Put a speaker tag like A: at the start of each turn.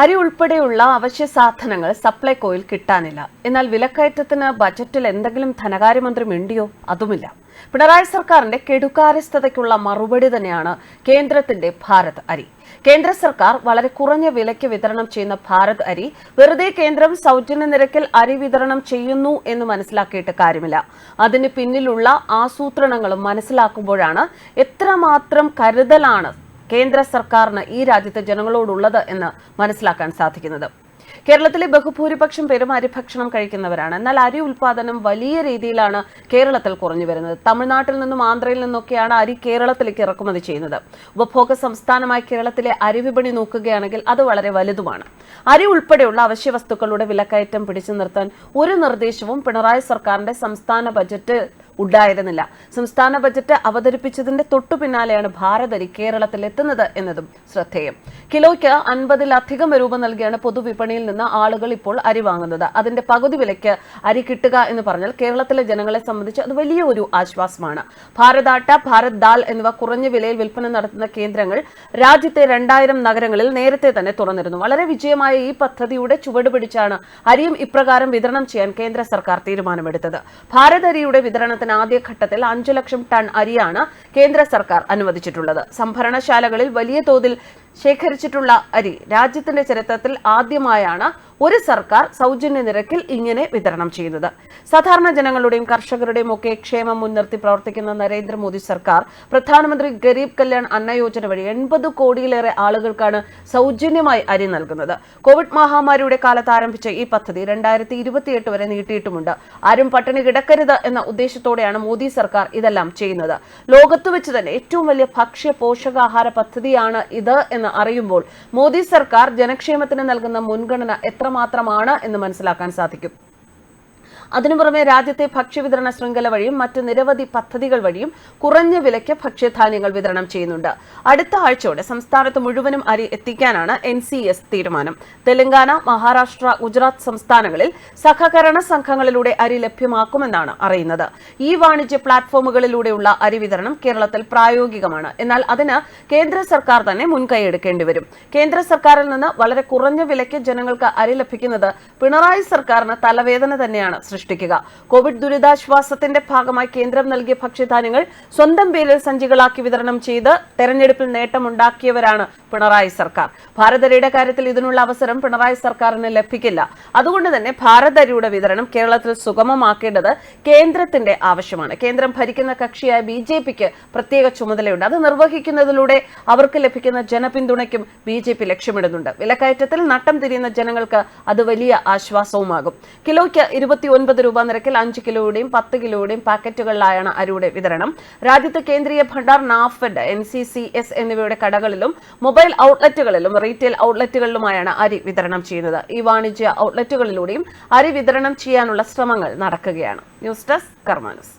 A: അരി ഉൾപ്പെടെയുള്ള അവശ്യ സാധനങ്ങൾ സപ്ലൈകോയിൽ കിട്ടാനില്ല. എന്നാൽ വിലക്കയറ്റത്തിന് ബജറ്റിൽ എന്തെങ്കിലും ധനകാര്യമന്ത്രി മിണ്ടിയോ? അതുമില്ല. പിണറായി സർക്കാരിന്റെ കെടുകാര്യസ്ഥതയ്ക്കുള്ള മറുപടി തന്നെയാണ് കേന്ദ്രത്തിന്റെ ഭാരത് അരി. കേന്ദ്ര സർക്കാർ വളരെ കുറഞ്ഞ വിലയ്ക്ക് വിതരണം ചെയ്യുന്ന ഭാരത് അരി വെറുതെ കേന്ദ്രം സൗജന്യ നിരക്കിൽ അരി വിതരണം ചെയ്യുന്നു എന്ന് മനസ്സിലാക്കിയിട്ട് കാര്യമില്ല. അതിന് പിന്നിലുള്ള ആസൂത്രണങ്ങളും മനസ്സിലാക്കുമ്പോഴാണ് എത്രമാത്രം കരുതലാണ് കേന്ദ്ര സർക്കാരിന് ഈ രാജ്യത്തെ ജനങ്ങളോടുള്ളത് എന്ന് മനസ്സിലാക്കാൻ സാധിക്കുന്നത്. കേരളത്തിലെ ബഹുഭൂരിപക്ഷം പേരും അരിഭക്ഷണം കഴിക്കുന്നവരാണ്. എന്നാൽ അരി ഉൽപാദനം വലിയ രീതിയിലാണ് കേരളത്തിൽ കുറഞ്ഞു വരുന്നത്. തമിഴ്നാട്ടിൽ നിന്നും ആന്ധ്രയിൽ നിന്നൊക്കെയാണ് അരി കേരളത്തിലേക്ക് ഇറക്കുമതി ചെയ്യുന്നത്. ഉപഭോഗ സംസ്ഥാനമായി കേരളത്തിലെ അരി വിപണി നോക്കുകയാണെങ്കിൽ അത് വളരെ വലുതുമാണ്. അരി ഉൾപ്പെടെയുള്ള അവശ്യ വസ്തുക്കളുടെ വിലക്കയറ്റം പിടിച്ചു നിർത്താൻ ഒരു നിർദ്ദേശവും പിണറായി സർക്കാരിന്റെ സംസ്ഥാന ബജറ്റ് ഉണ്ടായിരുന്നില്ല സംസ്ഥാന ബജറ്റ് അവതരിപ്പിച്ചതിന്റെ തൊട്ടു പിന്നാലെയാണ് ഭാരതരി കേരളത്തിൽ എത്തുന്നത് എന്നതും ശ്രദ്ധേയം. കിലോയ്ക്ക് അൻപതിലധികം രൂപ നൽകിയാണ് പൊതുവിപണിയിൽ നിന്ന് ആളുകൾ ഇപ്പോൾ അരി വാങ്ങുന്നത്. അതിന്റെ പകുതി വിലയ്ക്ക് അരി കിട്ടുക എന്ന് പറഞ്ഞാൽ കേരളത്തിലെ ജനങ്ങളെ സംബന്ധിച്ച് അത് വലിയ ഒരു ആശ്വാസമാണ്. ഭാരതാട്ട ഭാരത് ദാൽ എന്നിവ കുറഞ്ഞ വിലയിൽ വിൽപ്പന നടത്തുന്ന കേന്ദ്രങ്ങൾ രാജ്യത്തെ രണ്ടായിരം നഗരങ്ങളിൽ നേരത്തെ തന്നെ തുറന്നിരുന്നു. വളരെ വിജയമായ ഈ പദ്ധതിയുടെ ചുവട് പിടിച്ചാണ് അരിയും ഇപ്രകാരം വിതരണം ചെയ്യാൻ കേന്ദ്ര സർക്കാർ തീരുമാനമെടുത്തത്. ഭാരത് അരിയുടെ വിതരണത്തിന് ആദ്യഘട്ടത്തിൽ അഞ്ചു ലക്ഷം ടൺ അരിയാണ് കേന്ദ്ര സർക്കാർ അനുവദിച്ചിട്ടുള്ളത്. സംഭരണശാലകളിൽ വലിയ തോതിൽ ശേഖരിച്ചിട്ടുള്ള അരി രാജ്യത്തിന്റെ ചരിത്രത്തിൽ ആദ്യമായാണ് ഒരു സർക്കാർ സൗജന്യ നിരക്കിൽ ഇങ്ങനെ വിതരണം ചെയ്യുന്നത്. സാധാരണ ജനങ്ങളുടെയും കർഷകരുടെയും ഒക്കെ ക്ഷേമം മുൻനിർത്തി പ്രവർത്തിക്കുന്ന നരേന്ദ്രമോദി സർക്കാർ പ്രധാനമന്ത്രി ഗരീബ് കല്യാൺ അന്ന യോജന വഴി എൺപത് കോടിയിലേറെ ആളുകൾക്കാണ് സൗജന്യമായി അരി നൽകുന്നത്. കോവിഡ് മഹാമാരിയുടെ കാലത്ത് ആരംഭിച്ച ഈ പദ്ധതി രണ്ടായിരത്തി ഇരുപത്തിയെട്ട് വരെ നീട്ടിയിട്ടുമുണ്ട്. ആരും പട്ടിണി കിടക്കരുത് എന്ന ഉദ്ദേശത്തോടെയാണ് മോദി സർക്കാർ ഇതെല്ലാം ചെയ്യുന്നത്. ലോകത്ത് വെച്ച് തന്നെ ഏറ്റവും വലിയ ഭക്ഷ്യ പോഷകാഹാര പദ്ധതിയാണ് ഇത് എന്ന് അറിയുമ്പോൾ മോദി സർക്കാർ ജനക്ഷേമത്തിന് നൽകുന്ന മുൻഗണന എത്രമാത്രമാണ് എന്ന് മനസ്സിലാക്കാൻ സാധിക്കും അതിനു പുറമെ രാജ്യത്തെ ഭക്ഷ്യവിതരണ ശൃംഖല വഴിയും മറ്റ് നിരവധി പദ്ധതികൾ വഴിയും കുറഞ്ഞ വിലയ്ക്ക് ഭക്ഷ്യധാന്യങ്ങൾ വിതരണം ചെയ്യുന്നുണ്ട്. അടുത്ത ആഴ്ചയോടെ സംസ്ഥാനത്ത് മുഴുവനും അരി എത്തിക്കാനാണ് എൻ സി എസ് തീരുമാനം. തെലങ്കാന മഹാരാഷ്ട്ര ഗുജറാത്ത് സംസ്ഥാനങ്ങളിൽ സഹകരണ സംഘങ്ങളിലൂടെ അരി ലഭ്യമാക്കുമെന്നാണ് അറിയുന്നത്. ഈ വാണിജ്യ പ്ലാറ്റ്ഫോമുകളിലൂടെയുള്ള അരി വിതരണം കേരളത്തിൽ പ്രായോഗികമാണ്. എന്നാൽ അതിന് കേന്ദ്ര സർക്കാർ തന്നെ മുൻകൈയെടുക്കേണ്ടി വരും. കേന്ദ്ര സർക്കാരിൽ നിന്ന് വളരെ കുറഞ്ഞ വിലയ്ക്ക് ജനങ്ങൾക്ക് അരി ലഭിക്കുന്നത് പിണറായി സർക്കാരിന് തലവേദന തന്നെയാണ് സൃഷ്ടിക്കുക. കോവിഡ് ദുരിതാശ്വാസത്തിന്റെ ഭാഗമായി കേന്ദ്രം നൽകിയ ഭക്ഷ്യധാന്യങ്ങൾ സ്വന്തം പേരിൽ സഞ്ചികളാക്കി വിതരണം ചെയ്ത് തെരഞ്ഞെടുപ്പിൽ നേട്ടമുണ്ടാക്കിയവരാണ് പിണറായി സർക്കാർ. ഭാരതരയുടെ കാര്യത്തിൽ ഇതിനുള്ള അവസരം പിണറായി സർക്കാരിന് ലഭിക്കില്ല. അതുകൊണ്ട് തന്നെ ഭാരതരിയുടെ വിതരണം കേരളത്തിൽ സുഗമമാക്കേണ്ടത് കേന്ദ്രത്തിന്റെ ആവശ്യമാണ്. കേന്ദ്രം ഭരിക്കുന്ന കക്ഷിയായ ബി ജെ പിക്ക് പ്രത്യേക ചുമതലയുണ്ട്. അത് നിർവഹിക്കുന്നതിലൂടെ അവർക്ക് ലഭിക്കുന്ന ജനപിന്തുണയ്ക്കും ബി ജെ പി ലക്ഷ്യമിടുന്നുണ്ട്. വിലക്കയറ്റത്തിൽ നട്ടം തിരിയുന്ന ജനങ്ങൾക്ക് അത് വലിയ ആശ്വാസവുമാകും. കിലോയ്ക്ക് ഇരുപത്തി ഒൻപത് രൂപ നിരക്കിൽ അഞ്ച് കിലോയുടെയും പത്ത് കിലോയുടെയും പാക്കറ്റുകളിലായാണ് അരിയുടെ വിതരണം. രാജ്യത്ത് Kendriya Bhandar NAFED N C C S എന്നിവയുടെ കടകളിലും മൊബൈൽ ഔട്ട്ലെറ്റുകളിലും റീറ്റെയിൽ ഔട്ട്ലെറ്റുകളിലുമായാണ് അരി വിതരണം ചെയ്യുന്നത്. ഈ വാണിജ്യ ഔട്ട്ലെറ്റുകളിലൂടെയും അരി വിതരണം ചെയ്യാനുള്ള ശ്രമങ്ങൾ നടക്കുകയാണ്. News desk കർമാനസ്.